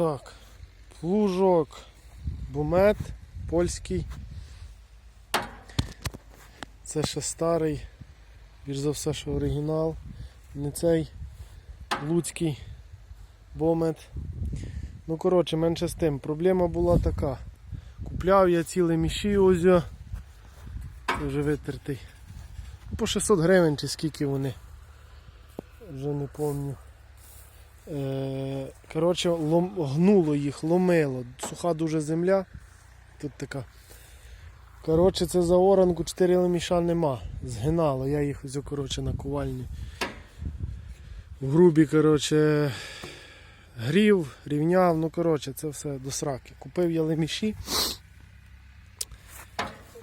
Так, плужок, бумет польський. Це ще старий, більш за все, що оригінал. Не цей луцький бомет. Ну, коротше, менше з тим. Проблема була така. Купляв я ціле міші ось. Вже витертий. По 600 гривень чи скільки вони. Вже не пам'ятаю. Е, коротше, лом, гнуло їх, ломило. Суха дуже земля. Тут така. Коротше, це за оранку 4 леміша нема. Згинало, я їх ось, коротше, на ковальні. В грубі, коротше, грів, рівняв, ну коротше, це все до сраки. Купив я леміші.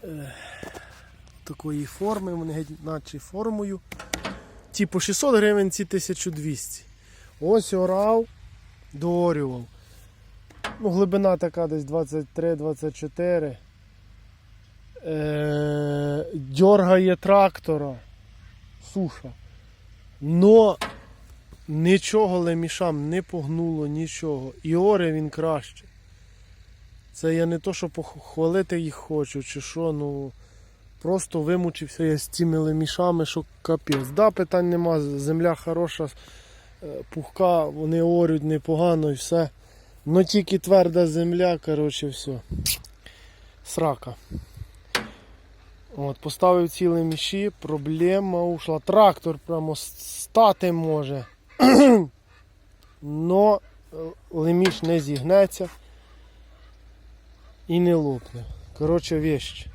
Е, такої форми, вони геть наче формою. Ті по 600 гривень, ці 1200. Ось орав, доорював. Ну, глибина така десь 23-24. Е, дьоргає трактора. Суша. Но нічого лемішам не погнуло, нічого. І оре він краще. Це я не то, що похвалити їх хочу, чи що, ну просто вимучився я з цими лемішами, що капець. Да, питань нема, земля хороша, пухка, вони орють непогано і все. Ну тільки тверда земля, коротше, все. Срака. От, поставив ці леміші, проблема ушла. Трактор прямо стати може. Но е, леміш не зігнеться і не лопне. Коротше, вещь.